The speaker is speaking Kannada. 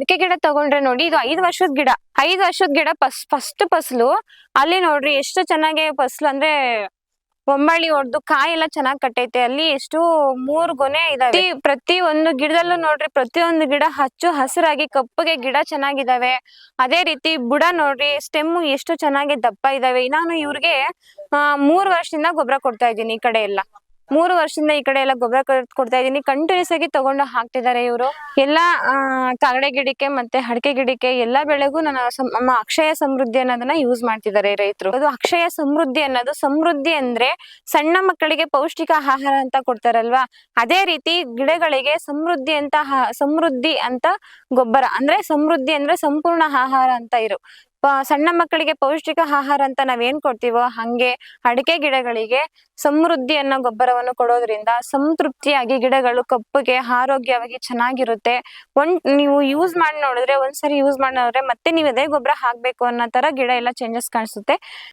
ಅಡಿಕೆ ಗಿಡ ತಗೊಂಡ್ರೆ ನೋಡಿ, ಇದು ಐದು ವರ್ಷದ ಗಿಡ. ಐದು ವರ್ಷದ ಗಿಡ ಫಸ್ಟ್ ಫಸ್ಟ್ ಫಸಲು. ಅಲ್ಲಿ ನೋಡ್ರಿ ಎಷ್ಟು ಚೆನ್ನಾಗಿ ಫಸಲು ಅಂದ್ರೆ ಒಂಬಳ್ಳಿ ಹೊಡೆದು ಕಾಯಿ ಎಲ್ಲ ಚೆನ್ನಾಗ್ ಕಟ್ಟೈತೆ. ಅಲ್ಲಿ ಎಷ್ಟು ಮೂರ್ ಗೊನೆ ಇದಾವೆ. ಪ್ರತಿ ಒಂದು ಗಿಡದಲ್ಲೂ ನೋಡ್ರಿ ಪ್ರತಿಯೊಂದು ಗಿಡ ಹಚ್ಚು ಹಸಿರಾಗಿ ಕಪ್ಪಗೆ ಗಿಡ ಚೆನ್ನಾಗಿದಾವೆ. ಅದೇ ರೀತಿ ಬುಡ ನೋಡ್ರಿ ಸ್ಟೆಮ್ ಎಷ್ಟು ಚೆನ್ನಾಗಿ ದಪ್ಪ ಇದಾವೆ. ನಾನು ಇವ್ರಿಗೆ, ಆ, ಮೂರ್ ವರ್ಷದಿಂದ ಗೊಬ್ಬರ ಕೊಡ್ತಾ ಇದ್ದೀನಿ ಈ ಕಡೆ ಎಲ್ಲ. ಮೂರು ವರ್ಷದಿಂದ ಈ ಕಡೆ ಎಲ್ಲ ಗೊಬ್ಬರ ಕೊಡ್ತಾ ಇದೀನಿ ಕಂಟಿನ್ಯೂಸ್ ಆಗಿ ತಗೊಂಡು ಹಾಕ್ತಿದ್ದಾರೆ ಇವರು. ಎಲ್ಲಾ ಕಾಗಡೆ ಗಿಡಕ್ಕೆ ಮತ್ತೆ ಅಡಕೆ ಗಿಡಕ್ಕೆ ಎಲ್ಲಾ ಬೆಳೆಗೂ ನನ್ನ ನಮ್ಮ ಅಕ್ಷಯ ಸಮೃದ್ಧಿ ಅನ್ನೋದನ್ನ ಯೂಸ್ ಮಾಡ್ತಿದ್ದಾರೆ ರೈತರು. ಅದು ಅಕ್ಷಯ ಸಮೃದ್ಧಿ ಅನ್ನೋದು, ಸಮೃದ್ಧಿ ಅಂದ್ರೆ ಸಣ್ಣ ಮಕ್ಕಳಿಗೆ ಪೌಷ್ಟಿಕ ಆಹಾರ ಅಂತ ಕೊಡ್ತಾರಲ್ವಾ? ಅದೇ ರೀತಿ ಗಿಡಗಳಿಗೆ ಸಮೃದ್ಧಿ ಅಂತ ಸಮೃದ್ಧಿ ಅಂತ ಗೊಬ್ಬರ, ಅಂದ್ರೆ ಸಮೃದ್ಧಿ ಅಂದ್ರೆ ಸಂಪೂರ್ಣ ಆಹಾರ ಅಂತ ಇರು. ಸಣ್ಣ ಮಕ್ಕಳಿಗೆ ಪೌಷ್ಟಿಕ ಆಹಾರ ಅಂತ ನಾವೇನ್ ಕೊಡ್ತೀವೋ ಹಂಗೆ ಅಡಿಕೆ ಗಿಡಗಳಿಗೆ ಸಮೃದ್ಧಿ ಅನ್ನೋ ಗೊಬ್ಬರವನ್ನು ಕೊಡೋದ್ರಿಂದ ಸಂತೃಪ್ತಿಯಾಗಿ ಗಿಡಗಳು ಕಪ್ಪಗೆ ಆರೋಗ್ಯವಾಗಿ ಚೆನ್ನಾಗಿರುತ್ತೆ. ಒನ್ ನೀವು ಯೂಸ್ ಮಾಡಿ ನೋಡಿದ್ರೆ ಒಂದ್ಸರಿ ಯೂಸ್ ಮಾಡಿ ನೋಡಿದ್ರೆ ಮತ್ತೆ ನೀವು ಅದೇ ಗೊಬ್ಬರ ಹಾಕ್ಬೇಕು ಅನ್ನೋ ತರ ಗಿಡ ಎಲ್ಲ ಚೇಂಜಸ್ ಕಾಣಿಸುತ್ತೆ.